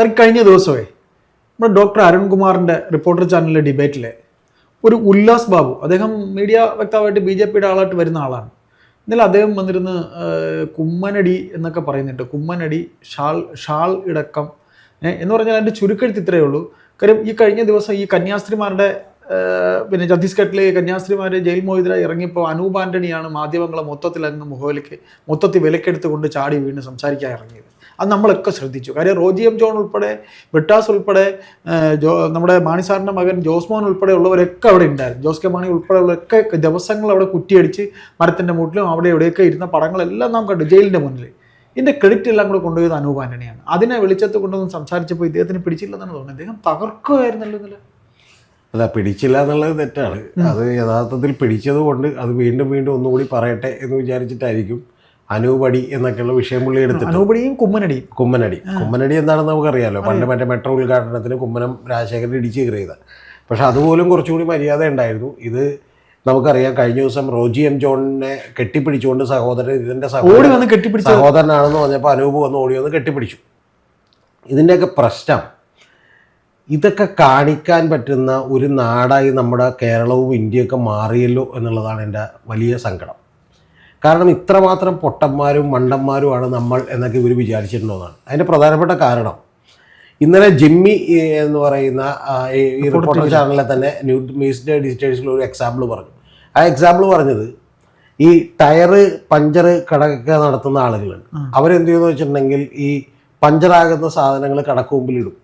Sir കഴിഞ്ഞ ദിവസമേ നമ്മുടെ ഡോക്ടർ അരുൺകുമാറിന്റെ റിപ്പോർട്ടർ ചാനലിലെ ഡിബേറ്റിലെ ഒരു ഉല്ലാസ് ബാബു അദ്ദേഹം മീഡിയ വ്യക്താവായിട്ട് ബി ജെ പിയുടെ ആളായിട്ട് വരുന്ന ആളാണ്. എന്നാലും അദ്ദേഹം വന്നിരുന്ന് കുമ്മനടി എന്നൊക്കെ പറയുന്നുണ്ട്. കുമ്മനടി ഷാൾ ഷാൾ ഇടക്കം എന്ന് പറഞ്ഞാൽ അതിന്റെ ചുരുക്കെഴുത്ത് ഇത്രയേ ഉള്ളൂ. കാര്യം ഈ കഴിഞ്ഞ ദിവസം ഈ കന്യാസ്ത്രീമാരുടെ പിന്നെ ഛത്തീസ്ഗഡിലെ കന്യാസ്ത്രീമാരെ ജയിൽ മോചിതരായി ഇറങ്ങിയപ്പോൾ അനൂപ് ആന്റണിയാണ് മാധ്യമങ്ങളെ മൊത്തത്തിൽ അങ്ങ് മുഖവിലേക്ക് മൊത്തത്തിൽ വിലക്കെടുത്തുകൊണ്ട് ചാടി വീണ് സംസാരിക്കാൻ ഇറങ്ങിയത്. അത് നമ്മളൊക്കെ ശ്രദ്ധിച്ചു. കാര്യം റോജി എം ജോൺ ഉൾപ്പെടെ ബ്രിട്ടാസ് ഉൾപ്പെടെ ജോ നമ്മുടെ മാണി സാറിന്റെ മകൻ ജോസ്മോൻ ഉൾപ്പെടെ ഉള്ളവരൊക്കെ അവിടെ ഉണ്ടായിരുന്നു. ജോസ് കെ മാണി ഉൾപ്പെടെയുള്ളവരൊക്കെ ദിവസങ്ങൾ അവിടെ കുറ്റിയടിച്ച് മരത്തിന്റെ മുട്ടിലും അവിടെ എവിടെയൊക്കെ ഇരുന്ന പടങ്ങളെല്ലാം നാം കണ്ടു ജയിലിന്റെ മുന്നിൽ. ഇതിന്റെ ക്രെഡിറ്റ് എല്ലാം കൂടെ കൊണ്ടുപോയത് അനൂപ് ആന്റണിയാണ് അതിനെ വെളിച്ചത്ത് കൊണ്ടുവന്ന് സംസാരിച്ചപ്പോൾ ഇദ്ദേഹത്തിന് പിടിച്ചില്ലെന്നാണ് തോന്നുന്നത്. അദ്ദേഹം തകർക്കുമായിരുന്നല്ലോ ഇന്നലെ. അല്ല പിടിച്ചില്ല എന്നുള്ളത് തെറ്റാണ്. അത് യഥാർത്ഥത്തിൽ പിടിച്ചതുകൊണ്ട് അത് വീണ്ടും വീണ്ടും ഒന്നുകൂടി പറയട്ടെ എന്ന് വിചാരിച്ചിട്ടായിരിക്കും. അനൂപടി എന്നൊക്കെയുള്ള വിഷയം പുള്ളി എടുത്തിട്ട്. അനൂപടിയും കുമ്മനടിയും. കുമ്മനടി. കുമ്മനടി എന്താണെന്ന് നമുക്കറിയാലോ. പണ്ട് മറ്റേ മെട്രോ ഉദ്ഘാടനത്തിന് കുമ്മനം രാജശേഖരൻ ഇടിച്ച് കയറിയത്. പക്ഷെ അതുപോലും കുറച്ചുകൂടി മര്യാദ ഉണ്ടായിരുന്നു. ഇത് നമുക്കറിയാം കഴിഞ്ഞ ദിവസം റോജി എം ജോണിനെ കെട്ടിപ്പിടിച്ചുകൊണ്ട് സഹോദരൻ ഇതിന്റെ ഓടി സഹോദരൻ വന്ന് കെട്ടിപ്പിടിച്ച സഹോദരനാണെന്ന് പറഞ്ഞപ്പോൾ അനൂപ് വന്ന് ഓടി വന്ന് കെട്ടിപ്പിടിച്ചു. ഇതിന്റെയൊക്കെ പ്രശ്നം ഇതൊക്കെ കാണിക്കാൻ പറ്റുന്ന ഒരു നാടായി നമ്മുടെ കേരളവും ഇന്ത്യയൊക്കെ മാറിയല്ലോ എന്നുള്ളതാണ് എന്റെ വലിയ സങ്കടം. കാരണം ഇത്രമാത്രം പൊട്ടന്മാരും മണ്ടന്മാരുമാണ് നമ്മൾ എന്നൊക്കെ ഇവർ വിചാരിച്ചിട്ടുള്ളതാണ് അതിന്റെ പ്രധാനപ്പെട്ട കാരണം ഇന്നലെ ജിമ്മി എന്ന് പറയുന്ന ഈ റിപ്പോർട്ടർ ചാനലിലെ തന്നെ ന്യൂ മീസ്റ്റ് ഡിജിറ്റേഴ്സിൽ ഒരു എക്സാമ്പിൾ പറഞ്ഞു. ആ എക്സാമ്പിൾ പറഞ്ഞത് ഈ ടയറ് പഞ്ചർ കടക്കുക നടത്തുന്ന ആളുകളുണ്ട്. അവരെന്ത് ചെയ്യുമെന്ന് വെച്ചിട്ടുണ്ടെങ്കിൽ ഈ പഞ്ചറാകുന്ന സാധനങ്ങൾ കടക്കുമ്പിലിടും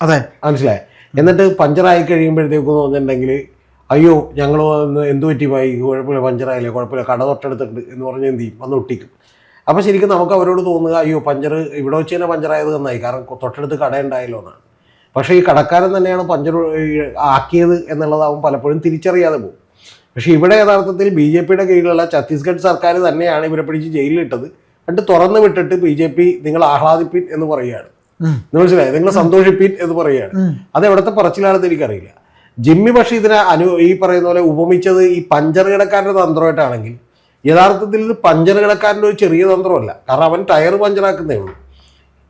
അതെ. മനസ്സിലായി? എന്നിട്ട് പഞ്ചറായി കഴിയുമ്പോഴത്തേക്കും തോന്നുന്നുണ്ടെങ്കിൽ അയ്യോ ഞങ്ങൾ വന്ന് എന്ത് പറ്റി പോയി കുഴപ്പമില്ല പഞ്ചറായില്ലേ? കുഴപ്പമില്ല. കട തൊട്ടടുത്തുണ്ട് എന്ന് പറഞ്ഞ് എന്ത് ചെയ്യും? വന്ന് ഒട്ടിക്കും. അപ്പോൾ ശരിക്കും നമുക്ക് അവരോട് തോന്നുക അയ്യോ പഞ്ചർ ഇവിടെ വെച്ച് തന്നെ പഞ്ചറായത് നന്നായി. കാരണം തൊട്ടടുത്ത് കട ഉണ്ടായല്ലോ എന്നാണ്. പക്ഷേ ഈ കടക്കാരൻ തന്നെയാണ് പഞ്ചർ ആക്കിയത് എന്നുള്ളതാവും പലപ്പോഴും തിരിച്ചറിയാതെ പോകും. പക്ഷേ ഇവിടെ യഥാർത്ഥത്തിൽ ബി ജെ പിയുടെ കീഴിലുള്ള ഛത്തീസ്ഗഡ് സർക്കാർ തന്നെയാണ് ഇവരെ പിടിച്ച് ജയിലിലിട്ടത്. എന്നിട്ട് തുറന്നു വിട്ടിട്ട് ബി ജെ പി നിങ്ങൾ ആഹ്ലാദിപ്പിൻ എന്ന് പറയുകയാണ്. മനസ്സിലായി? നിങ്ങൾ സന്തോഷിപ്പിൻ എന്ന് പറയുകയാണ്. അത് എവിടുത്തെ പറച്ചിലാണെന്ന് എനിക്കറിയില്ല. ജിമ്മി പക്ഷേ ഇതിനെ അനു ഈ പറയുന്ന പോലെ ഉപമിച്ചത് ഈ പഞ്ചർ കിടക്കാരന്റെ തന്ത്രമായിട്ടാണെങ്കിൽ യഥാർത്ഥത്തിൽ ഇത് പഞ്ചർ കിടക്കാരന്റെ ഒരു ചെറിയ തന്ത്രമല്ല. കാരണം അവൻ ടയർ പഞ്ചറാക്കുന്നേ ഉള്ളൂ.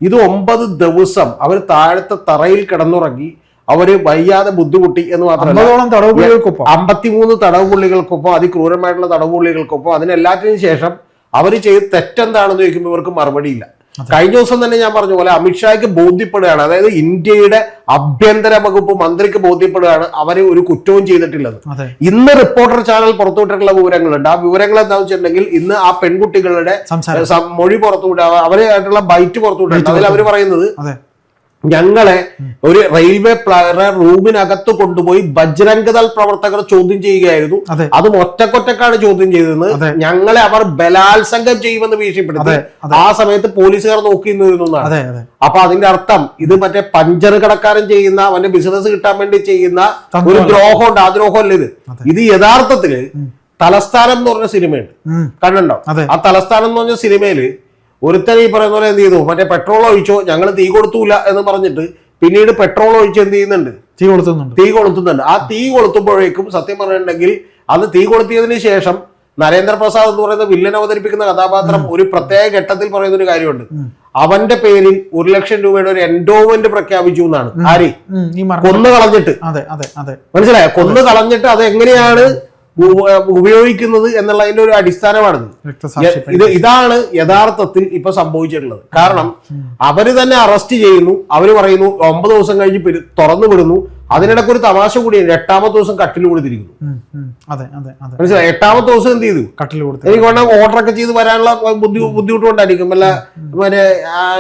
ഇത് ഒമ്പത് ദിവസം അവർ താഴത്തെ തറയിൽ കിടന്നുറങ്ങി അവർ വയ്യാതെ ബുദ്ധിമുട്ടി എന്ന് മാത്രമല്ല. അമ്പത്തിമൂന്ന് അമ്പത്തിമൂന്ന് തടവുപുള്ളികൾക്കൊപ്പം അതിക്രൂരമായിട്ടുള്ള തടവുപുള്ളികൾക്കൊപ്പം അതിനെല്ലാറ്റിനും ശേഷം അവർ ചെയ്ത് തെറ്റെന്താണെന്ന് ചോദിക്കുമ്പോൾ ഇവർക്ക് മറുപടിയില്ല. കഴിഞ്ഞ ദിവസം തന്നെ ഞാൻ പറഞ്ഞ പോലെ അമിത്ഷായ്ക്ക് ബോധ്യപ്പെടുകയാണ്. അതായത് ഇന്ത്യയുടെ ആഭ്യന്തര വകുപ്പ് മന്ത്രിക്ക് ബോധ്യപ്പെടുകയാണ് അവരെ ഒരു കുറ്റവും ചെയ്തിട്ടില്ലെന്ന് ഇന്ന് റിപ്പോർട്ടർ ചാനൽ പുറത്തുവിട്ടിട്ടുള്ള വിവരങ്ങളുണ്ട്. ആ വിവരങ്ങൾ എന്താണെന്ന് വെച്ചിട്ടുണ്ടെങ്കിൽ ഇന്ന് ആ പെൺകുട്ടികളുടെ മൊഴി പുറത്തുവിട്ട അവരായിട്ടുള്ള ബൈറ്റ് പുറത്തുവിട്ടുണ്ട് അതിൽ അവർ പറയുന്നത് ഞങ്ങളെ ഒരു റെയിൽവേ പ്ലാന റൂമിനകത്ത് കൊണ്ടുപോയി ബജ്രംഗദൾ പ്രവർത്തകർ ചോദ്യം ചെയ്യുകയായിരുന്നു. അത്. ഒറ്റക്കൊറ്റക്കാണ് ചോദ്യം ചെയ്തത് ഞങ്ങളെ അവർ ബലാത്സംഗം ചെയ്യുമെന്ന് ഭീഷണിപ്പെടുത്തി. ആ സമയത്ത് പോലീസുകാർ നോക്കി നിന്നിരുന്നു എന്നാണ് അതെ അതെ. അപ്പൊ അതിന്റെ അർത്ഥം ഇത് മറ്റേ പഞ്ചർ കടക്കാരൻ ചെയ്യുന്ന അവന്റെ ബിസിനസ് കിട്ടാൻ വേണ്ടി ചെയ്യുന്ന ഒരു ദ്രോഹം ദ്രോഹമുണ്ട്. ആ ദ്രോഹമല്ല ഇത്. ഇത് യഥാർത്ഥത്തിൽ തലസ്ഥാനം എന്ന് പറഞ്ഞ സിനിമയുണ്ട്. കണ്ടോ? ആ തലസ്ഥാനം എന്ന് പറഞ്ഞ സിനിമയിൽ ഒരുത്തൻ ഈ പറയുന്ന പോലെ എന്ത് ചെയ്തു? മറ്റേ പെട്രോൾ ഒഴിച്ചോ? ഞങ്ങൾ തീ കൊടുത്തൂല എന്ന് പറഞ്ഞിട്ട് പിന്നീട് പെട്രോൾ ഒഴിച്ച് എന്ത് ചെയ്യുന്നുണ്ട്? തീ കൊളുത്തുന്നുണ്ട്. തീ കൊളുത്തുന്നുണ്ട്. ആ തീ കൊളുത്തുമ്പോഴേക്കും സത്യം പറഞ്ഞിട്ടുണ്ടെങ്കിൽ അത് തീ കൊളുത്തിയതിന് ശേഷം നരേന്ദ്രപ്രസാദ് എന്ന് പറയുന്ന വില്ലൻ അവതരിപ്പിക്കുന്ന കഥാപാത്രം ഒരു പ്രത്യേക ഘട്ടത്തിൽ പറയുന്ന ഒരു കാര്യമുണ്ട് അവന്റെ പേരിൽ ഒരു ലക്ഷം രൂപയുടെ ഒരു എൻഡോവ്മെന്റ് പ്രഖ്യാപിച്ചു എന്നാണ്. ആര്? കൊന്നു കളഞ്ഞിട്ട് മനസ്സിലായോ കൊന്നു കളഞ്ഞിട്ട് അത് എങ്ങനെയാണ് ഉപയോഗിക്കുന്നത് എന്നുള്ളതിന്റെ ഒരു അടിസ്ഥാനമാണിത്. ഇത് ഇതാണ് യഥാർത്ഥത്തിൽ ഇപ്പൊ സംഭവിച്ചിട്ടുള്ളത്. കാരണം അവർ തന്നെ അറസ്റ്റ് ചെയ്യുന്നു. അവർ പറയുന്നു ഒമ്പത് ദിവസം കഴിഞ്ഞ് തുറന്നു വിടുന്നു. അതിനിടയ്ക്ക് ഒരു തമാശ കൂടി എട്ടാമത്തെ ദിവസം കട്ടിൽ കൊടുത്തിരിക്കുന്നു. മനസ്സിലായി? എട്ടാമത്തെ ദിവസം എന്ത് ചെയ്തു? കട്ടിൽ കൊടുത്തു. എനിക്ക് വേണ്ട ഓർഡറൊക്കെ ഒക്കെ ചെയ്ത് വരാനുള്ള ബുദ്ധി ബുദ്ധിമുട്ട് കൊണ്ടായിരിക്കും വല്ല മറ്റേ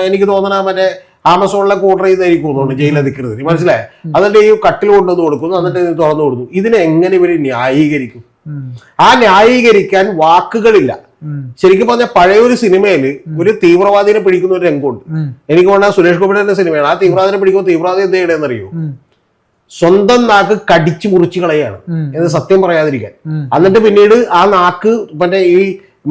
എനിക്ക് തോന്നണ മറ്റേ ആമസോണിലൊക്കെ ഓർഡർ ചെയ്തായിരിക്കും തോന്നുന്നു ജയിൽ അധികൃതർ. മനസ്സിലായി? അതിന്റെ ഈ കട്ടിൽ കൊണ്ടുവന്ന് കൊടുക്കുന്നു എന്നിട്ട് തുറന്നു കൊടുക്കുന്നു. ഇതിനെങ്ങനെ ഇവർ ന്യായീകരിക്കും? ആ ന്യായീകരിക്കാൻ വാക്കുകളില്ല. ശരിക്കും പറഞ്ഞ പഴയ ഒരു സിനിമയിൽ ഒരു തീവ്രവാദിനെ പിടിക്കുന്ന ഒരു രംഗമുണ്ട്. എനിക്ക് വേണ്ട സുരേഷ് ഗോപിയുടെ സിനിമയാണ്. ആ തീവ്രവാദിനെ പിടിക്കുമ്പോൾ തീവ്രവാദി എന്ത് ചെയ്യണമെന്നറിയോ സ്വന്തം നാക്ക് കടിച്ചു മുറിച്ചു കളയാണ്. എന്ന് സത്യം പറയാതിരിക്കാൻ. എന്നിട്ട് പിന്നീട് ആ നാക്ക് മറ്റേ ഈ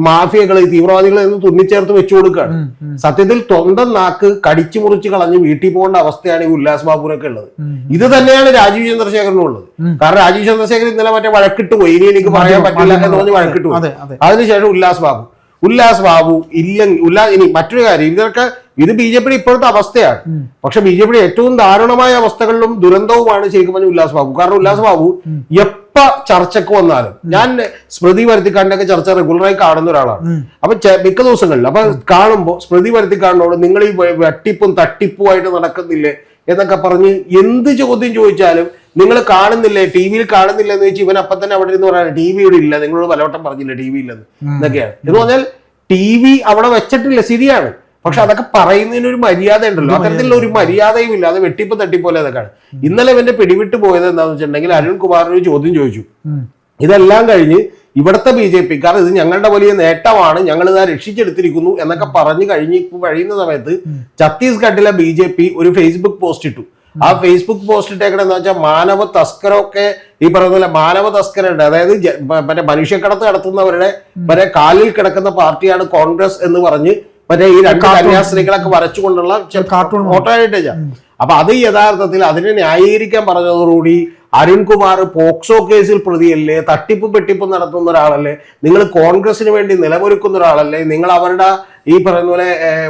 മാഫിയകൾ ഈ തീവ്രവാദികളെ നിന്ന് തുന്നിച്ചേർത്ത് വെച്ചു കൊടുക്കുകയാണ് സത്യത്തിൽ സ്വന്തം നാക്ക് കടിച്ചു മുറിച്ച് കളഞ്ഞ് വീട്ടിൽ പോകേണ്ട അവസ്ഥയാണ് ഈ ഉല്ലാസ് ബാബുവിനൊക്കെ ഉള്ളത്. ഇത് തന്നെയാണ് രാജീവ് ചന്ദ്രശേഖരനും ഉള്ളത്. കാരണം രാജീവ് ചന്ദ്രശേഖരൻ ഇന്നലെ മറ്റേ വഴക്കിട്ട് പോയി. ഇനി എനിക്ക് പറയാൻ പറ്റില്ല എന്ന് പറഞ്ഞ് വഴക്കിട്ട് പോയി. അതെ അതെ. അതിനുശേഷം ഉല്ലാസ് ബാബു. ഉല്ലാസ് ബാബു ഇല്ല ഉല്ലാസ് ഇനി മറ്റൊരു കാര്യം. ഇതൊക്കെ ഇത് ബി ജെ പിയുടെ ഇപ്പോഴത്തെ അവസ്ഥയാണ്. പക്ഷെ ബി ജെ പിയുടെ ഏറ്റവും ദാരുണമായ അവസ്ഥകളിലും ദുരന്തവുമാണ് ശരിക്കും പറഞ്ഞ ഉല്ലാസ് ബാബു. കാരണം ഉല്ലാസ് ബാബു എപ്പ ചർച്ചക്ക് വന്നാലും ഞാൻ സ്മൃതി വരുത്തിക്കാടിന്റെ ചർച്ച റെഗുലറായി കാണുന്ന ഒരാളാണ്. അപ്പൊ മിക്ക ദിവസങ്ങളിൽ അപ്പൊ കാണുമ്പോൾ സ്മൃതി വരുത്തിക്കാടിനോട് നിങ്ങൾ ഈ വെട്ടിപ്പും തട്ടിപ്പുമായിട്ട് നടക്കുന്നില്ലേ എന്നൊക്കെ പറഞ്ഞ് എന്ത് ചോദ്യം ചോദിച്ചാലും നിങ്ങൾ കാണുന്നില്ലേ? ടി വിയിൽ കാണുന്നില്ല എന്ന് വെച്ച് ഇവൻ അപ്പൊ തന്നെ അവിടെ ഇരുന്ന് പറയാൻ ടി വി ഇവിടെ ഇല്ല നിങ്ങളോട് പലവട്ടം പറഞ്ഞില്ല ടി വി ഇല്ലെന്ന്? എന്നൊക്കെയാണ്. എന്ന് പറഞ്ഞാൽ ടി വി അവിടെ വെച്ചിട്ടില്ല ശരിയാണ്. പക്ഷെ അതൊക്കെ പറയുന്നതിന് ഒരു മര്യാദ ഉണ്ടല്ലോ. അത്തരത്തിലുള്ള ഒരു മര്യാദയും ഇല്ല അത് വെട്ടിപ്പ് തട്ടിപ്പോലെ അതൊക്കെയാണ്. ഇന്നലെ ഇവന്റെ പിടിവിട്ട് പോയത് എന്താണെന്ന് വെച്ചിട്ടുണ്ടെങ്കിൽ അരുൺ കുമാർ ഒരു ചോദ്യം ചോദിച്ചു. ഇതെല്ലാം കഴിഞ്ഞ് ഇവിടുത്തെ ബി ജെ പിക്കാർ ഇത് ഞങ്ങളുടെ വലിയ നേട്ടമാണ് ഞങ്ങൾ ഇതാ രക്ഷിച്ചെടുത്തിരിക്കുന്നു എന്നൊക്കെ പറഞ്ഞു കഴിഞ്ഞ് കഴിയുന്ന സമയത്ത് ഛത്തീസ്ഗഡിലെ ബി ജെ പി ഒരു ഫേസ്ബുക്ക് പോസ്റ്റ് ഇട്ടു. ആ ഫേസ്ബുക്ക് പോസ്റ്റ് ഇട്ടേക്കണെന്ന് വെച്ചാൽ മാനവ തസ്കരൊക്കെ ഈ പറയുന്ന പോലെ മാനവ തസ്കരുണ്ട് അതായത് മറ്റേ മനുഷ്യക്കടത്ത് നടത്തുന്നവരുടെ മറ്റേ കാലിൽ കിടക്കുന്ന പാർട്ടിയാണ് കോൺഗ്രസ് എന്ന് പറഞ്ഞ് മറ്റേ ഈ രണ്ട് കന്യാസ്ത്രീകളൊക്കെ വരച്ചുകൊണ്ടുള്ള കാർട്ടൂൺ ഫോട്ടോ ആയിട്ടേച്ച അപ്പൊ അത് യഥാർത്ഥത്തിൽ അതിനെ ന്യായീകരിക്കാൻ പറഞ്ഞതോടുകൂടി അരുൺകുമാർ പോക്സോ കേസിൽ പ്രതിയല്ലേ തട്ടിപ്പ് പെട്ടിപ്പും നടത്തുന്ന ഒരാളല്ലേ നിങ്ങൾ കോൺഗ്രസിന് വേണ്ടി നിലമൊരുക്കുന്ന ഒരാളല്ലേ നിങ്ങൾ അവരുടെ ഈ പറയുന്ന പോലെ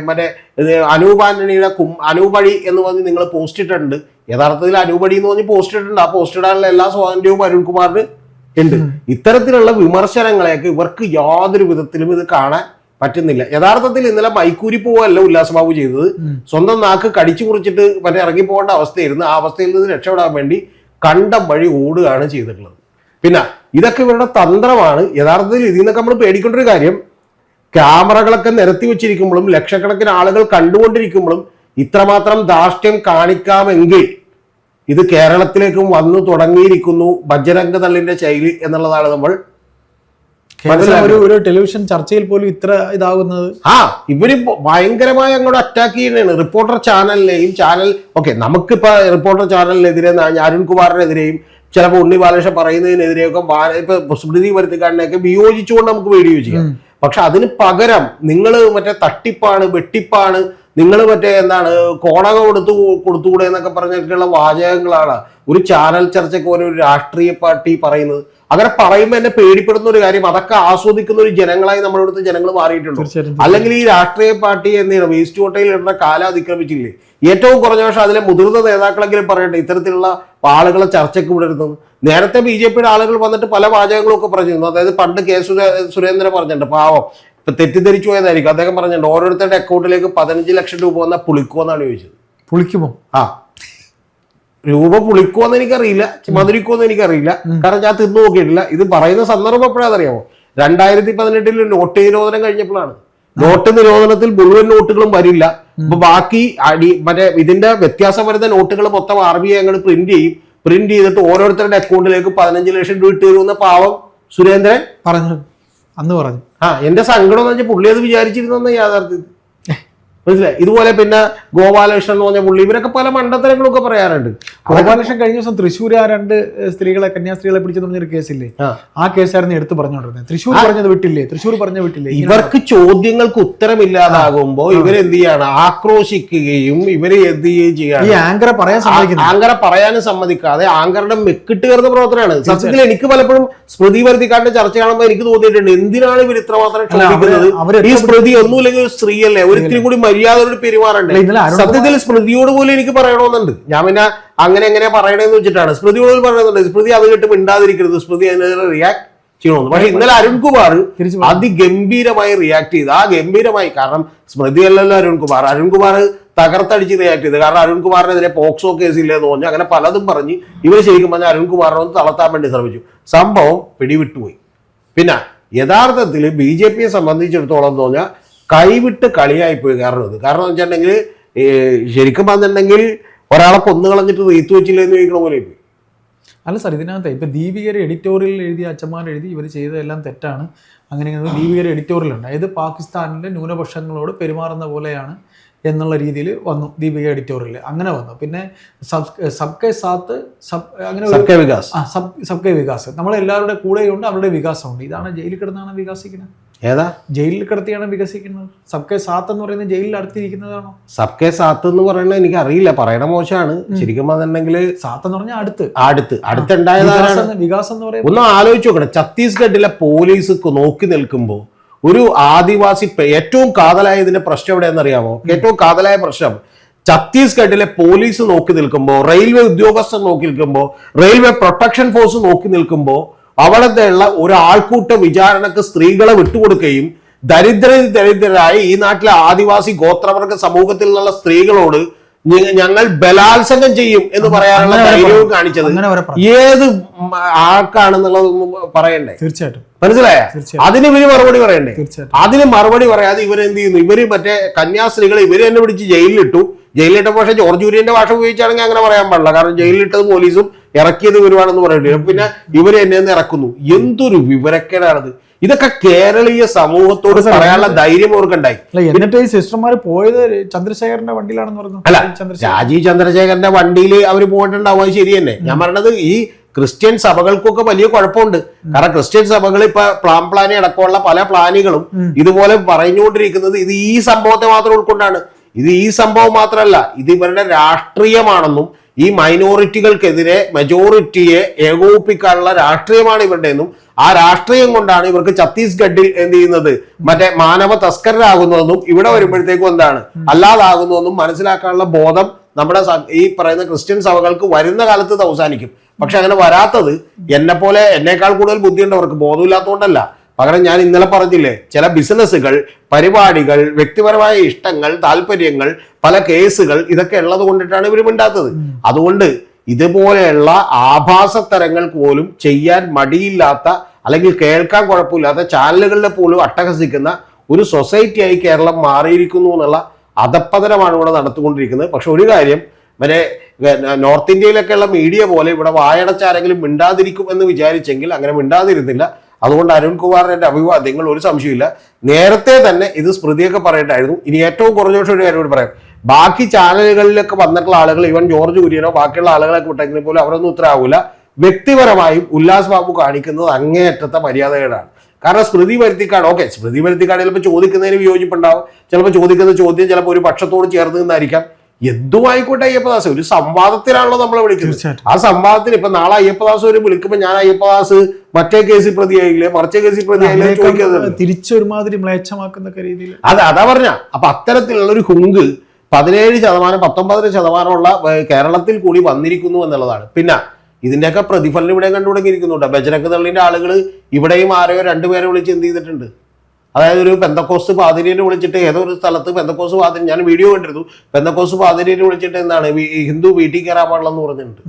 മറ്റേ അനൂപ് ആന്റണിയുടെ കും അനൂപടി എന്ന് പറഞ്ഞ് നിങ്ങൾ പോസ്റ്റ് ഇട്ടിട്ടുണ്ട്. യഥാർത്ഥത്തിൽ അനൂപടി എന്ന് പറഞ്ഞ് പോസ്റ്റ് ഇട്ടിട്ടുണ്ട്. ആ പോസ്റ്റ് ഇടാനുള്ള എല്ലാ സ്വാതന്ത്ര്യവും അരുൺകുമാറിന് ഉണ്ട്. ഇത്തരത്തിലുള്ള വിമർശനങ്ങളെയൊക്കെ ഇവർക്ക് യാതൊരു വിധത്തിലും ഇത് കാണാൻ പറ്റുന്നില്ല. യഥാർത്ഥത്തിൽ ഇന്നലെ മൈക്കൂരി പോവല്ല ഉല്ലാസ് ബാബു ചെയ്തത്. സ്വന്തം നാക്ക് കടിച്ചു കുറിച്ചിട്ട് മറ്റേ ഇറങ്ങി പോകേണ്ട അവസ്ഥയായിരുന്നു. ആ അവസ്ഥയിൽ നിന്ന് രക്ഷപ്പെടാൻ വേണ്ടി കണ്ടം വഴി ഓടുകയാണ് ചെയ്തിട്ടുള്ളത്. പിന്നെ ഇതൊക്കെ ഇവരുടെ തന്ത്രമാണ്. യഥാർത്ഥത്തിൽ ഇതിൽ നിന്നൊക്കെ നമ്മൾ പേടിക്കേണ്ട ഒരു കാര്യം ക്യാമറകളൊക്കെ നിരത്തി വെച്ചിരിക്കുമ്പോഴും ലക്ഷക്കണക്കിന് ആളുകൾ കണ്ടുകൊണ്ടിരിക്കുമ്പോഴും ഇത്രമാത്രം ധാർഷ്ട്യം കാണിക്കാമെങ്കിൽ ഇത് കേരളത്തിലേക്കും വന്നു തുടങ്ങിയിരിക്കുന്നു. ബജ്രംഗ തള്ളിന്റെ ശൈലി എന്നുള്ളതാണ് നമ്മൾ ഒരു ഒരു ടെലിവിഷൻ ചർച്ചയിൽ പോലും ഇത്ര ഇതാകുന്നത്? ആ ഇവർ ഭയങ്കരമായി അങ്ങോട്ട് അറ്റാക്ക് ചെയ്യുന്നതാണ്. റിപ്പോർട്ടർ ചാനലിനെയും ചാനൽ ഓക്കെ നമുക്കിപ്പോ റിപ്പോർട്ടർ ചാനലിനെതിരെ അരുൺ അരുൺകുമാറിനെതിരെയും ചിലപ്പോൾ ഉണ്ണി ബാലകൃഷ്ണൻ പറയുന്നതിനെതിരെയൊക്കെ ഇപ്പൊ സ്മൃതി വരുത്തിക്കാരനെയൊക്കെ വിയോജിച്ചുകൊണ്ട് നമുക്ക് വീഡിയോ ചെയ്യാം. പക്ഷെ അതിന് പകരം നിങ്ങൾ മറ്റേ തട്ടിപ്പാണ് വെട്ടിപ്പാണ് നിങ്ങൾ മറ്റേ എന്താണ് കോടക കൊടുത്തു കൊടുത്തുകൂടെ എന്നൊക്കെ പറഞ്ഞിട്ടുള്ള വാചകങ്ങളാണ് ഒരു ചാനൽ ചർച്ചയ്ക്ക് പോലെ ഒരു രാഷ്ട്രീയ പാർട്ടി പറയുന്നത്. അങ്ങനെ പറയുമ്പോൾ എന്നെ പേടിപ്പെടുന്ന ഒരു കാര്യം അതൊക്കെ ആസ്വദിക്കുന്ന ഒരു ജനങ്ങളായി നമ്മുടെ അടുത്ത് ജനങ്ങൾ മാറിയിട്ടുണ്ട് അല്ലെങ്കിൽ ഈ രാഷ്ട്രീയ പാർട്ടി എന്താണ് വേസ്റ്റ് കോട്ടയിൽ ഇടുന്ന കാലം അതിക്രമിച്ചില്ലേ? ഏറ്റവും കുറഞ്ഞ പക്ഷേ അതിലെ മുതിർന്ന നേതാക്കളെങ്കിലും പറയട്ടെ ഇത്തരത്തിലുള്ള ആളുകളെ ചർച്ചയ്ക്ക് വിടരുന്നത് നേരത്തെ ബി ജെ പിയുടെ ആളുകൾ വന്നിട്ട് പല വാചകങ്ങളും ഒക്കെ പറഞ്ഞിരുന്നു. അതായത് പണ്ട് കെ സുരേന്ദ്രൻ പറഞ്ഞിട്ടുണ്ട് പാവം. ഇപ്പൊ തെറ്റിദ്ധരിച്ചു പോയതായിരിക്കും. അദ്ദേഹം പറഞ്ഞിട്ടുണ്ട് ഓരോരുത്തരുടെ അക്കൗണ്ടിലേക്ക് പതിനഞ്ച് ലക്ഷം രൂപ വന്നാൽ പുളിക്കുമെന്നാണ് ചോദിച്ചത്. പുളിക്കുമോ? ആ. രൂപ പുളിക്കുമെന്ന് എനിക്കറിയില്ല മധുരിക്കുമെന്ന് എനിക്കറിയില്ല. കാരണം ഞാൻ തിന്നു നോക്കിയിട്ടില്ല. ഇത് പറയുന്ന സന്ദർഭം എപ്പോഴാണെന്നറിയാമോ രണ്ടായിരത്തി പതിനെട്ടിൽ നോട്ട് നിരോധനം കഴിഞ്ഞപ്പോഴാണ്. നോട്ട് നിരോധനത്തിൽ മുഴുവൻ നോട്ടുകളും വരില്ല. അപ്പൊ ബാക്കി അടി മറ്റേ ഇതിന്റെ വ്യത്യാസം വരുന്ന നോട്ടുകൾ മൊത്തം ആർ ബി ഐ അങ്ങോട്ട് പ്രിന്റ് ചെയ്യും. പ്രിന്റ് ചെയ്തിട്ട് ഓരോരുത്തരുടെ അക്കൗണ്ടിലേക്ക് പതിനഞ്ച് ലക്ഷം രൂപ ഇട്ട് തരുമെന്ന പാവം സുരേന്ദ്രൻ. പറഞ്ഞു അന്ന് പറഞ്ഞു. ആ എന്റെ സങ്കടം എന്ന് വെച്ചാൽ പുള്ളി അത് വിചാരിച്ചിരുന്നെന്ന് യാഥാർത്ഥ്യം മനസ്സിലായി? ഇതുപോലെ പിന്നെ ഗോപാലകൃഷ്ണൻ എന്ന് പറഞ്ഞ പുള്ളി ഇവരൊക്കെ പല മണ്ടത്തരങ്ങളൊക്കെ പറയാറുണ്ട്. ഗോപാലകൃഷ്ണൻ കഴിഞ്ഞ ദിവസം തൃശ്ശൂർ ആ രണ്ട് സ്ത്രീകളെ കന്യാസ്ത്രീകളെ പിടിച്ചെന്ന് പറഞ്ഞൊരു കേസില്ലേ? ആ. കേസായിരുന്നു എടുത്തു പറഞ്ഞോണ്ടിരുന്നത് തൃശ്ശൂർ പറഞ്ഞത് വിട്ടില്ലേ? തൃശ്ശൂർ പറഞ്ഞ വിട്ടില്ലേ? ഇവർക്ക് ചോദ്യങ്ങൾക്ക് ഉത്തരമില്ലാതാകുമ്പോ ഇവരെന്ത് ചെയ്യാണ്? ആക്രോശിക്കുകയും ഇവരെ എന്ത് ചെയ്യുകയും ഈ ചെയ്യാണ് ആങ്കറെ പറയാൻ സമ്മതിക്കുന്നു ആങ്കറെ പറയാനും സമ്മതിക്കാതെ ആങ്കറുടെ മെക്കിട്ട് കയറുന്ന പ്രവർത്തനമാണ് സത്യത്തിൽ എനിക്ക് പലപ്പോഴും സ്മൃതി വർദ്ധിക്കാരുടെ ചർച്ച കാണുമ്പോൾ എനിക്ക് തോന്നിയിട്ടുണ്ട്. എന്തിനാണ് ഇവർ ഇത്രമാത്രം ഈ സ്മൃതി ഒന്നുമില്ലെങ്കിൽ ഒരു സ്ത്രീയല്ലേ? ഒരിത്തിരി കൂടി മര്യാദയോട് പെരുമാറണ്ടേ? സത്യത്തിൽ സ്മൃതിയോട് പോലും എനിക്ക് പറയണമെന്നുണ്ട്. ഞാൻ പിന്നെ അങ്ങനെ എങ്ങനെ പറയണേന്ന് വെച്ചിട്ടാണ്. സ്മൃതിയോട് പറയണമെന്നുണ്ട്. പറയുന്നുണ്ട് സ്മൃതി അത് കിട്ടും മിണ്ടാതിരിക്കരുത്. സ്മൃതി അതിനെതിരെ റിയാക്ട് ചെയ്യണമെന്ന്. പക്ഷെ ഇന്നലെ അരുൺകുമാർ അതിഗംഭീരമായി റിയാക്ട് ചെയ്ത്. ആ ഗംഭീരമായി. കാരണം സ്മൃതി അല്ലല്ലോ അരുൺകുമാർ. അരുൺകുമാർ തകർത്തടിച്ച് റിയാക്ട് ചെയ്ത്. കാരണം അരുൺകുമാറിനെതിരെ പോക്സോ കേസ് കേസില്ലെന്ന് പറഞ്ഞു അങ്ങനെ പലതും പറഞ്ഞ് ഇവർ ശരിക്കും പറഞ്ഞാൽ അരുൺകുമാറിനെ ഒന്ന് തളർത്താൻ വേണ്ടി ശ്രമിച്ചു. സംഭവം പിടിവിട്ടുപോയി. പിന്നെ യഥാർത്ഥത്തിൽ ബി ജെ പിയെ സംബന്ധിച്ചിടത്തോളം എന്ന് പറഞ്ഞാൽ കൈവിട്ട് കളിയായിപ്പോയി കാരണം ഇത്. കാരണം എന്ന് വെച്ചിട്ടുണ്ടെങ്കിൽ ശരിക്കും പറഞ്ഞിട്ടുണ്ടെങ്കിൽ ഒരാളെ കൊന്നു കളഞ്ഞിട്ട് റീത്ത് വെച്ചില്ല എന്ന് ചോദിക്കണ പോലെ പോയി അല്ല സാർ ഇതിനകത്ത് ഇപ്പൊ ദീപികയുടെ എഡിറ്റോറിയൽ എഴുതിയ അച്ഛന്മാർ എഴുതി ഇവർ ചെയ്തതെല്ലാം തെറ്റാണ്. അങ്ങനെ ദീപികയുടെ എഡിറ്റോറിയൽ ഉണ്ട്. അതായത് പാകിസ്ഥാനിലെ ന്യൂനപക്ഷങ്ങളോട് പെരുമാറുന്ന പോലെയാണ് എന്നുള്ള രീതിയിൽ വന്നു ദീപിക എഡിറ്റോറിയൽ അങ്ങനെ വന്നു. പിന്നെ സബ് സബ് കെ സാത്ത് സബ് അങ്ങനെ സബ് വികാസ്. ആ സബ് കെ വികാസ്. നമ്മളെല്ലാവരുടെ കൂടെയുണ്ട് അവരുടെ വികാസമുണ്ട്. ഇതാണ് ജയിലിൽ കിടന്നാണ് വികസിക്കുന്നത്. ഏതാ? ജയിലിൽ കിടത്തിയാണ് വികസിക്കുന്നത്. സബ് കെ സാത്ത് എന്ന് പറയുന്നത് ജയിലിൽ അടുത്തിരിക്കുന്നതാണോ? സബ് കെ സാത്ത് എന്ന് പറയുന്നത് എനിക്ക് അറിയില്ല പറയണ മോശമാണ്. ശരിക്കും പറഞ്ഞിട്ടുണ്ടെങ്കിൽ സാത്ത് എന്ന് പറഞ്ഞാൽ അടുത്ത്. അടുത്ത്. അടുത്തുണ്ടായതാണ് വികാസം എന്ന് പറയുന്നത് ഒന്ന് ആലോചിച്ച് നോക്കണം ഛത്തീസ്ഗഡിലെ പോലീസ് നോക്കി നിൽക്കുമ്പോൾ ഒരു ആദിവാസി ഏറ്റവും കാതലായ ഇതിന്റെ പ്രശ്നം എവിടെയെന്നറിയാമോ ഏറ്റവും കാതലായ പ്രശ്നം ഛത്തീസ്ഗഡിലെ പോലീസ് നോക്കി നിൽക്കുമ്പോൾ റെയിൽവേ ഉദ്യോഗസ്ഥർ നോക്കി നിൽക്കുമ്പോൾ റെയിൽവേ പ്രൊട്ടക്ഷൻ ഫോഴ്സ് നോക്കി നിൽക്കുമ്പോൾ അവിടത്തെയുള്ള ഒരു ആൾക്കൂട്ട വിചാരണക്ക് സ്ത്രീകളെ വിട്ടുകൊടുക്കുകയും ദരിദ്ര ദരിദ്രരായി ഈ നാട്ടിലെ ആദിവാസി ഗോത്രവർഗ സമൂഹത്തിൽ നിന്നുള്ള സ്ത്രീകളോട് ഞങ്ങൾ ബലാത്സംഗം ചെയ്യും എന്ന് പറയാനുള്ള ധൈര്യവും. കാണിച്ചത്. ഏത് ആൾക്കാണെന്നുള്ളതൊന്നും പറയണ്ടേ തീർച്ചയായിട്ടും മനസ്സിലായ. അതിന് ഇവർ മറുപടി പറയണ്ടേ? അതിന് മറുപടി പറയാതെ ഇവരെന്ത് ചെയ്യുന്നു? ഇവർ മറ്റേ കന്യാസ്ത്രീകൾ ഇവർ തന്നെ പിടിച്ച് ജയിലിലിട്ടു. ജയിലിലിട്ട പക്ഷേ ജോർജ് കുര്യന്റെ ഭാഷ ഉപയോഗിച്ചാണെങ്കിൽ അങ്ങനെ പറയാൻ പാടില്ല. കാരണം ജയിലിലിട്ടത് പോലീസും ഇറക്കിയത് ഇവരുവാണെന്ന് പറയേണ്ടി പിന്നെ ഇവർ എന്നെ ഒന്ന് ഇറക്കുന്നു. എന്തൊരു വിവരക്കേടാണത്. ഇതൊക്കെ കേരളീയ സമൂഹത്തോട് പറയാനുള്ള ധൈര്യം അവർക്കുണ്ടായി. എന്നിട്ട് ഈ സിസ്റ്റർമാർ പോയത് ചന്ദ്രശേഖരന്റെ വണ്ടിയിലാണെന്ന് പറഞ്ഞു? അല്ല രാജീവ് ചന്ദ്രശേഖരന്റെ വണ്ടിയിൽ അവർ പോയിട്ടുണ്ടാവും അത് ശരി തന്നെ ഞാൻ പറഞ്ഞത് ഈ ക്രിസ്ത്യൻ സഭകൾക്കൊക്കെ വലിയ കുഴപ്പമുണ്ട്. കാരണം ക്രിസ്ത്യൻ സഭകൾ ഇപ്പൊ പ്ലാൻ പ്ലാനി അടക്കമുള്ള പല പ്ലാനുകളും ഇതുപോലെ പറഞ്ഞുകൊണ്ടിരിക്കുന്നത് ഇത് ഈ സംഭവത്തെ മാത്രം ഉൾക്കൊണ്ടാണ്. ഇത് ഈ സംഭവം മാത്രമല്ല ഇത് ഇവരുടെ രാഷ്ട്രീയമാണെന്നും ഈ മൈനോറിറ്റികൾക്കെതിരെ മെജോറിറ്റിയെ ഏകോപിപ്പിക്കാനുള്ള രാഷ്ട്രീയമാണ് ഇവരുടെ എന്നും ആ രാഷ്ട്രീയം കൊണ്ടാണ് ഇവർക്ക് ഛത്തീസ്ഗഡിൽ എന്ത് ചെയ്യുന്നത്? മറ്റേ മാനവ തസ്കരരാകുന്നതെന്നും ഇവിടെ വരുമ്പോഴത്തേക്കും എന്താണ്? അല്ലാതാകുന്നതെന്നും മനസ്സിലാക്കാനുള്ള ബോധം നമ്മുടെ ഈ പറയുന്ന ക്രിസ്ത്യൻ സഭകൾക്ക് വരുന്ന കാലത്ത് അവസാനിക്കും. പക്ഷെ അങ്ങനെ വരാത്തത് എന്നെ പോലെ എന്നേക്കാൾ കൂടുതൽ ബുദ്ധിയുണ്ടവർക്ക് ബോധമില്ലാത്തതുകൊണ്ടല്ല. പകരം ഞാൻ ഇന്നലെ പറഞ്ഞില്ലേ ചില ബിസിനസ്സുകൾ പരിപാടികൾ വ്യക്തിപരമായ ഇഷ്ടങ്ങൾ താല്പര്യങ്ങൾ പല കേസുകൾ ഇതൊക്കെ ഉള്ളത് കൊണ്ടിട്ടാണ് ഇവർ മിണ്ടാത്തത്. അതുകൊണ്ട് ഇതുപോലെയുള്ള ആഭാസത്തരങ്ങൾ പോലും ചെയ്യാൻ മടിയില്ലാത്ത അല്ലെങ്കിൽ കേൾക്കാൻ കുഴപ്പമില്ലാത്ത ചാനലുകളിലെ പോലും അട്ടഹസിക്കുന്ന ഒരു സൊസൈറ്റിയായി കേരളം മാറിയിരിക്കുന്നു എന്നുള്ള അധപ്പതനമാണ് ഇവിടെ നടത്തിക്കൊണ്ടിരിക്കുന്നത്. പക്ഷെ ഒരു കാര്യം മറ്റേ നോർത്ത് ഇന്ത്യയിലൊക്കെ ഉള്ള മീഡിയ പോലെ ഇവിടെ വായടച്ചാരെങ്കിലും മിണ്ടാതിരിക്കും എന്ന് വിചാരിച്ചെങ്കിൽ അങ്ങനെ മിണ്ടാതിരുന്നില്ല. അതുകൊണ്ട് അരുൺകുമാറിന്റെ അഭിവാദ്യങ്ങൾ ഒരു സംശയമില്ല നേരത്തെ തന്നെ ഇത് സ്മൃതിയൊക്കെ പറയട്ടായിരുന്നു ഇനി ഏറ്റവും കുറഞ്ഞ ദിവസം ഒരു കാര്യം പറയാം. ബാക്കി ചാനലുകളിലൊക്കെ വന്നിട്ടുള്ള ആളുകൾ ഇവൻ ജോർജ് കുര്യനോ ബാക്കിയുള്ള ആളുകളെ കൂട്ടെങ്കിലും പോലും അവരൊന്നും ഉത്തരവാകില്ല വ്യക്തിപരമായും ഉല്ലാസ് ബാബു കാണിക്കുന്നത് അങ്ങേയറ്റത്തെ മര്യാദകളാണ് കാരണം സ്മൃതി വരുത്തിക്കാട് ഓക്കെ സ്മൃതി വരുത്തിക്കാട് ചിലപ്പോൾ ചോദിക്കുന്നതിന് വിയോജിപ്പുണ്ടാവും. ചിലപ്പോൾ ചോദിക്കുന്ന ചോദ്യം ചിലപ്പോൾ ഒരു പക്ഷത്തോട് ചേർന്ന് നിന്നായിരിക്കാം. എന്തും ആയിക്കോട്ടെ അയ്യപ്പദാസ് ഒരു സംവാദത്തിലാണല്ലോ നമ്മളെ വിളിക്കുന്നത്. ആ സംവാദത്തിൽ ഇപ്പൊ നാളെ അയ്യപ്പദാസ് ഒരു വിളിക്കുമ്പോൾ ഞാൻ അയ്യപ്പദാസ് മറ്റേ കേസിൽ പ്രതിയായില്ലേ മറിച്ചേ കേസിൽ പ്രതിയായില്ലേ ചോദിക്കുന്നത് തിരിച്ചൊരുമാതിരി മ്ലേച്ഛമാക്കുന്ന രീതിയിൽ. അതെ അതാ പറഞ്ഞ. അപ്പൊ അത്തരത്തിലുള്ള ഒരു ഹുങ്ക് പതിനേഴ് ശതമാനം പത്തൊമ്പത് ശതമാനമുള്ള കേരളത്തിൽ കൂടി വന്നിരിക്കുന്നു എന്നുള്ളതാണ്. പിന്നെ ഇതിന്റെയൊക്കെ പ്രതിഫലനം ഇവിടെ തുടങ്ങിയിരിക്കുന്നുണ്ട് ബജരംഗ് തള്ളിന്റെ ആളുകൾ ഇവിടെയും ആരെയോ രണ്ടുപേരെ വിളിച്ച് എന്ത് ചെയ്തിട്ടുണ്ട്? അതായത് ഒരു പെന്തക്കോസ് പാതിരിനെ വിളിച്ചിട്ട് ഏതോ ഒരു സ്ഥലത്ത് പെന്തക്കോസ് പാതിരി ഞാൻ വീഡിയോ കണ്ടിരുന്നു. പെന്തക്കോസ് പാതിരിനെ വിളിച്ചിട്ട് എന്താണ്? ഹിന്ദു വീട്ടിൽ കയറാൻ പാടില്ലെന്ന് പറഞ്ഞിട്ടുണ്ട്.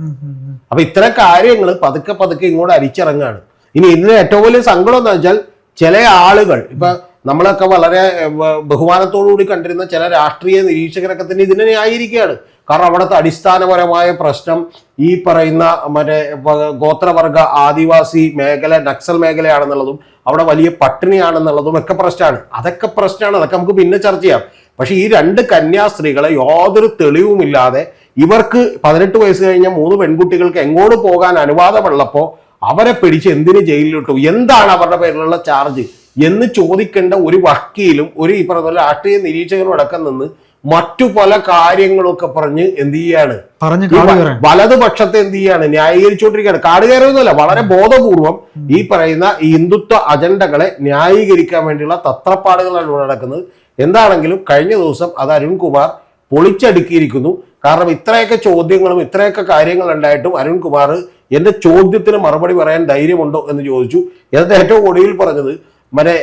അപ്പൊ ഇത്തരം കാര്യങ്ങൾ പതുക്കെ പതുക്കെ ഇങ്ങോട്ട് അരിച്ചിറങ്ങാണ്. ഇനി ഇതിന് ഏറ്റവും വലിയ സങ്കടം എന്താ വെച്ചാൽ ചില ആളുകൾ ഇപ്പൊ നമ്മളൊക്കെ വളരെ ബഹുമാനത്തോടു കൂടി കണ്ടിരുന്ന ചില രാഷ്ട്രീയ നിരീക്ഷകരൊക്കെ തന്നെ ഇതിനെ ന്യായീകരിക്കുകയാണ്. കാരണം അവിടുത്തെ അടിസ്ഥാനപരമായ പ്രശ്നം ഈ പറയുന്ന മറ്റേ ഗോത്രവർഗ ആദിവാസി മേഖല നക്സൽ മേഖലയാണെന്നുള്ളതും അവിടെ വലിയ പട്ടിണിയാണെന്നുള്ളതും ഒക്കെ പ്രശ്നമാണ്. അതൊക്കെ പ്രശ്നമാണ്. അതൊക്കെ നമുക്ക് പിന്നെ ചർച്ച ചെയ്യാം. പക്ഷെ ഈ രണ്ട് കന്യാസ്ത്രീകളെ യാതൊരു തെളിവുമില്ലാതെ ഇവർക്ക് പതിനെട്ട് വയസ്സ് കഴിഞ്ഞ മൂന്ന് പെൺകുട്ടികൾക്ക് എങ്ങോട്ട് പോകാൻ അനുവാദമുള്ളപ്പോൾ അവരെ പിടിച്ച് എന്തിന് ജയിലിലിട്ടു? എന്താണ് അവരുടെ പേരിലുള്ള ചാർജ്? എന്ന് ചോദിക്കേണ്ട ഒരു വക്കീലും ഒരു ഈ പറഞ്ഞ രാഷ്ട്രീയ നിരീക്ഷകരും അടക്കം നിന്ന് മറ്റു പല കാര്യങ്ങളൊക്കെ പറഞ്ഞ് എന്ത് ചെയ്യാണ്? പറഞ്ഞ് വലതുപക്ഷത്തെ എന്ത് ചെയ്യാണ്? ന്യായീകരിച്ചുകൊണ്ടിരിക്കുകയാണ്. കാട് കയറുന്നതല്ല വളരെ ബോധപൂർവം ഈ പറയുന്ന ഈ ഹിന്ദുത്വ അജണ്ടകളെ ന്യായീകരിക്കാൻ വേണ്ടിയുള്ള തത്രപ്പാടുകളാണ് ഇവിടെ നടക്കുന്നത് എന്താണെങ്കിലും കഴിഞ്ഞ ദിവസം അത് അരുൺകുമാർ പൊളിച്ചടുക്കിയിരിക്കുന്നു. കാരണം ഇത്രയൊക്കെ ചോദ്യങ്ങളും ഇത്രയൊക്കെ കാര്യങ്ങൾ ഉണ്ടായിട്ടും അരുൺകുമാർ എന്റെ ചോദ്യത്തിന് മറുപടി പറയാൻ ധൈര്യമുണ്ടോ എന്ന് ചോദിച്ചു. എന്നിട്ട് ഏറ്റവും ഒടുവിൽ പറഞ്ഞത് മറ്റേ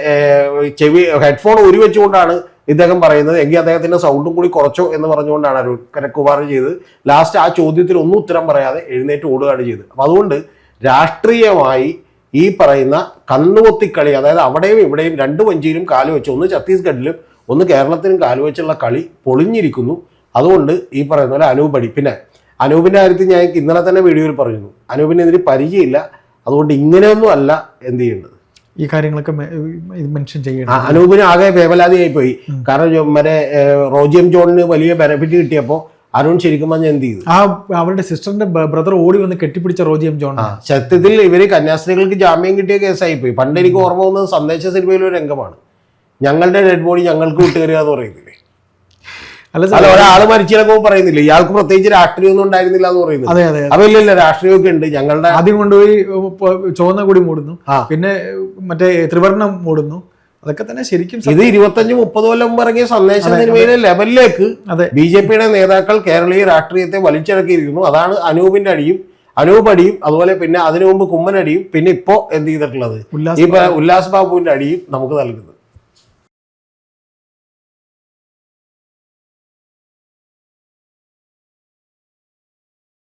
ചെവി ഹെഡ്ഫോൺ ഒരു വെച്ചുകൊണ്ടാണ് ഇദ്ദേഹം പറയുന്നത് എങ്കിൽ അദ്ദേഹത്തിന്റെ സൗണ്ടും കൂടി കുറച്ചോ എന്ന് പറഞ്ഞുകൊണ്ടാണ് അരുൺ കരക്കുമാർ ചെയ്തത്. ലാസ്റ്റ് ആ ചോദ്യത്തിൽ ഒന്നും ഉത്തരം പറയാതെ എഴുന്നേറ്റ് ഓടുകയാണ് ചെയ്തത്. അപ്പം അതുകൊണ്ട് രാഷ്ട്രീയമായി ഈ പറയുന്ന കന്നുകൊത്തിക്കളി അതായത് അവിടെയും ഇവിടെയും രണ്ട് വഞ്ചിയിലും കാലു വെച്ച് ഒന്ന് ഛത്തീസ്ഗഡിലും ഒന്ന് കേരളത്തിലും കാലു വെച്ചുള്ള കളി പൊളിഞ്ഞിരിക്കുന്നു. അതുകൊണ്ട് ഈ പറയുന്ന പോലെ അനൂപടി. പിന്നെ അനൂപിന്റെ കാര്യത്തിൽ ഞാൻ ഇന്നലെ തന്നെ വീഡിയോയിൽ പറഞ്ഞു അനൂപിന് ഇതിന് പരിചയമില്ല. അതുകൊണ്ട് ഇങ്ങനെയൊന്നും അല്ല എന്ത് ചെയ്യേണ്ടത്. ഈ കാര്യങ്ങളൊക്കെ മെൻഷൻ ചെയ്യണം. അനൂപിന് ആകെ വേവലാതിയായി പോയി കാരണം മറ്റേ റോജിയം ജോണിന് വലിയ ബെനഫിറ്റ് കിട്ടിയപ്പോൾ അരുൺ ശരിക്കും പറഞ്ഞ എന്ത് ചെയ്തു? ആ അവരുടെ സിസ്റ്ററിന്റെ ബ്രദർ ഓടി വന്ന് കെട്ടിപ്പിടിച്ച റോജിയം ജോൺ സത്യത്തിൽ ഇവർ കന്യാസ്ത്രീകൾക്ക് ജാമ്യം കിട്ടിയ കേസായി പോയി പണ്ട് എനിക്ക് ഓർമ്മ വന്നത് സന്ദേശ സിനിമയിലെ ഒരു രംഗമാണ്. ഞങ്ങളുടെ ഡെഡ് ബോഡി ഞങ്ങൾക്ക് വിട്ടുകയറുക എന്ന് പറയുന്നില്ലേ അല്ല ഒരാൾ മരിച്ചിലൊക്കെ പറയുന്നില്ല ഇയാൾക്ക് പ്രത്യേകിച്ച് രാഷ്ട്രീയം ഒന്നും ഉണ്ടായിരുന്നില്ല എന്ന് പറയുന്നത്? അതെ അതെ അപ്പൊ ഇല്ല ഇല്ല രാഷ്ട്രീയമൊക്കെ ഉണ്ട്. ഞങ്ങളുടെ ആദ്യം കൊണ്ടുപോയി ചുവന്ന കൂടി മൂടുന്നു. പിന്നെ മറ്റേ ത്രിവർണം മൂടുന്നു. അതൊക്കെ തന്നെ ശരിക്കും ഇത് ഇരുപത്തഞ്ച് മുപ്പത് കൊല്ലം മുമ്പ് ഇറങ്ങിയ സന്ദേശ സിനിമയിലെ ലെവലിലേക്ക് അതെ. ബി ജെ പിയുടെ നേതാക്കൾ കേരളീയ രാഷ്ട്രീയത്തെ വലിച്ചിറക്കിയിരിക്കുന്നു അതാണ് അനൂപിന്റെ അടിയും അനൂപ് അടിയും അതുപോലെ പിന്നെ അതിനു മുമ്പ് കുമ്മനടിയും പിന്നെ ഇപ്പോ എന്ത് ചെയ്തിട്ടുള്ളത്? ഈ ഉല്ലാസ് ബാബുവിന്റെ അടിയും നമുക്ക് നൽകുന്നത്.